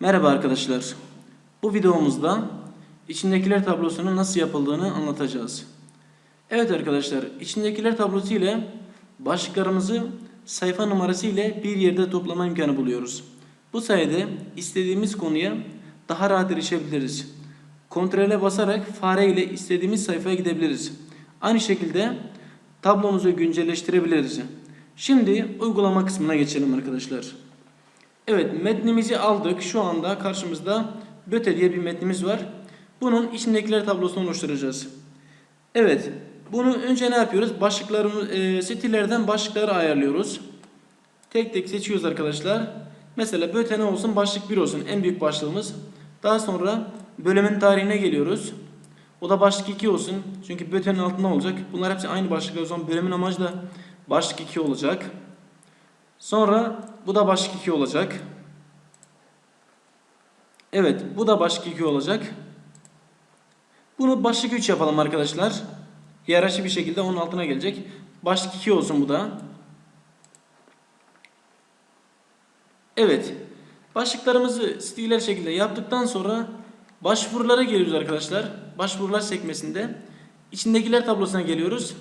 Merhaba arkadaşlar. Bu videomuzda içindekiler tablosunun nasıl yapıldığını anlatacağız. Evet arkadaşlar, içindekiler tablosu ile başlıklarımızı sayfa numarası ile bir yerde toplama imkanı buluyoruz. Bu sayede istediğimiz konuya daha rahat erişebiliriz. Kontrole basarak fare ile istediğimiz sayfaya gidebiliriz. Aynı şekilde tablomuzu güncelleştirebiliriz. Şimdi uygulama kısmına geçelim arkadaşlar. Evet metnimizi aldık. Şu anda karşımızda Böte diye bir metnimiz var. Bunun içindekiler tablosunu oluşturacağız. Evet. Bunu önce ne yapıyoruz? Başlıklarımız, e, stillerden başlıkları ayarlıyoruz. Tek tek seçiyoruz arkadaşlar. Mesela Böte ne olsun? Başlık 1 olsun. En büyük başlığımız. Daha sonra bölümün tarihine geliyoruz. O da başlık 2 olsun. Çünkü Böte'nin altında olacak. Bunlar hepsi aynı başlıklar. O zaman bölümün amacı da başlık 2 olacak. Sonra bu da başlık 2 olacak. Evet bu da başlık 2 olacak. Bunu başlık 3 yapalım arkadaşlar. Hiyerarşi bir şekilde onun altına gelecek. Başlık 2 olsun bu da. Evet. Başlıklarımızı stiller şekilde yaptıktan sonra başvurulara geliyoruz arkadaşlar. Başvurular sekmesinde içindekiler tablosuna geliyoruz.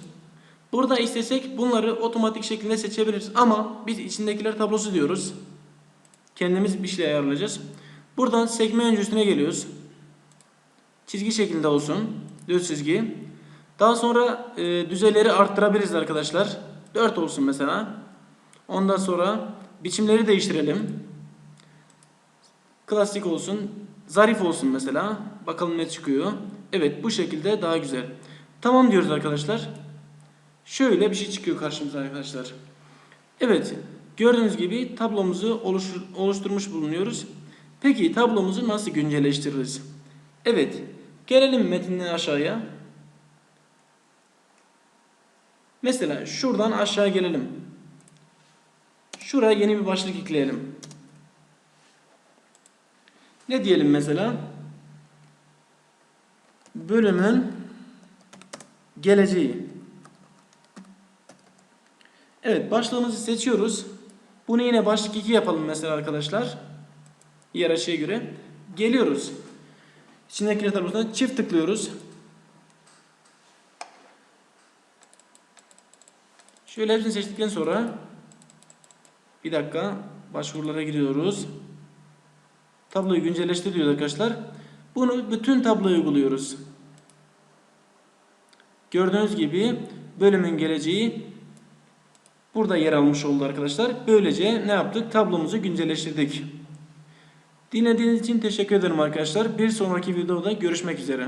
Burada istesek bunları otomatik şekilde seçebiliriz ama biz içindekiler tablosu diyoruz. Kendimiz bir şey ayarlayacağız. Buradan sekme öncüsüne geliyoruz. Çizgi şeklinde olsun. Düz çizgi. Daha sonra e, düzeyleri arttırabiliriz arkadaşlar. 4 olsun mesela. Ondan sonra biçimleri değiştirelim. Klasik olsun. Zarif olsun mesela. Bakalım ne çıkıyor. Evet bu şekilde daha güzel. Tamam diyoruz arkadaşlar. Şöyle bir şey çıkıyor karşımıza arkadaşlar. Evet, gördüğünüz gibi tablomuzu oluştur oluşturmuş bulunuyoruz. Peki tablomuzu nasıl güncelleştiririz? Evet, gelelim metinden aşağıya. Mesela şuradan aşağı gelelim. Şuraya yeni bir başlık ekleyelim. Ne diyelim mesela? Bölümün geleceği. Evet başlığımızı seçiyoruz. Bunu yine başlık 2 yapalım mesela arkadaşlar. Hiyerarşiye göre. Geliyoruz. İçindeki tablosuna çift tıklıyoruz. Şöyle hepsini seçtikten sonra bir dakika başvurulara giriyoruz. Tabloyu güncelleştir diyor arkadaşlar. Bunu bütün tabloya uyguluyoruz. Gördüğünüz gibi bölümün geleceği burada yer almış oldu arkadaşlar. Böylece ne yaptık? Tablomuzu güncelleştirdik. Dinlediğiniz için teşekkür ederim arkadaşlar. Bir sonraki videoda görüşmek üzere.